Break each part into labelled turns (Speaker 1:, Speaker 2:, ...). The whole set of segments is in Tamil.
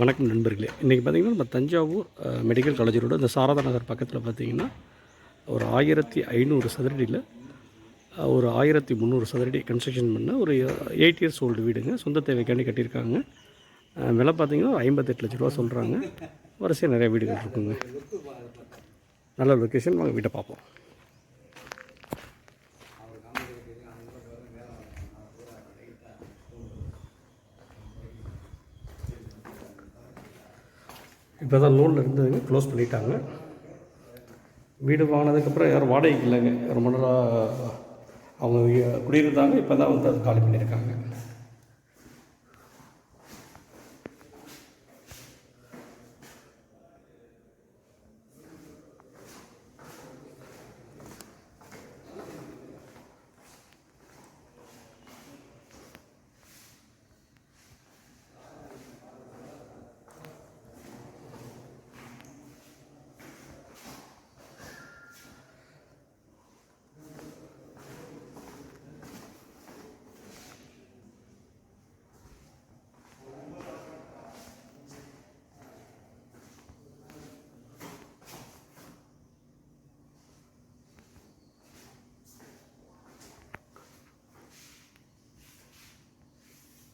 Speaker 1: வணக்கம் நண்பர்களே. இன்றைக்கி பார்த்திங்கன்னா நம்ம தஞ்சாவூர் மெடிக்கல் காலேஜ் ரோடு இந்த சாரதா நகர் பக்கத்தில் பார்த்திங்கன்னா ஒரு ஆயிரத்தி ஐநூறு சதுரடியில் ஒரு ஆயிரத்தி முந்நூறு சதுரடி கன்ஸ்ட்ரக்ஷன் பண்ண ஒரு எயிட் இயர்ஸ் ஓல்டு வீடுங்க. சொந்த தேவைக்காண்டி கட்டியிருக்காங்க. விலை பார்த்திங்கன்னா ஒரு ஐம்பத்தெட்டு லட்ச ரூபா சொல்கிறாங்க வரிசையாக நிறையா வீடுகள் இருக்குங்க. நல்ல லொக்கேஷன் வாங்க வீட்டை பார்ப்போம். இப்போ தான் லோனில் இருந்ததுங்க க்ளோஸ் பண்ணிட்டாங்க. வீடு வாங்கினதுக்கப்புறம் யாரும் வாடகைக்கு இல்லைங்க. ரொம்ப நாளாக அவங்க குடியிருந்தாங்க இப்போ தான் வந்து அது காலி பண்ணியிருக்காங்க.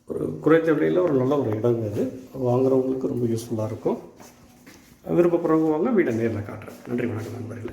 Speaker 1: ஒரு குறைந்த விலையில் ஒரு நல்ல ஒரு இடங்க அது. வாங்குறவங்களுக்கு ரொம்ப யூஸ்ஃபுல்லாக இருக்கும். விருப்பப்படுறவங்க வாங்க வீடை நேரில் காட்டுறேன். நன்றி வணக்கம் நண்பர்களே.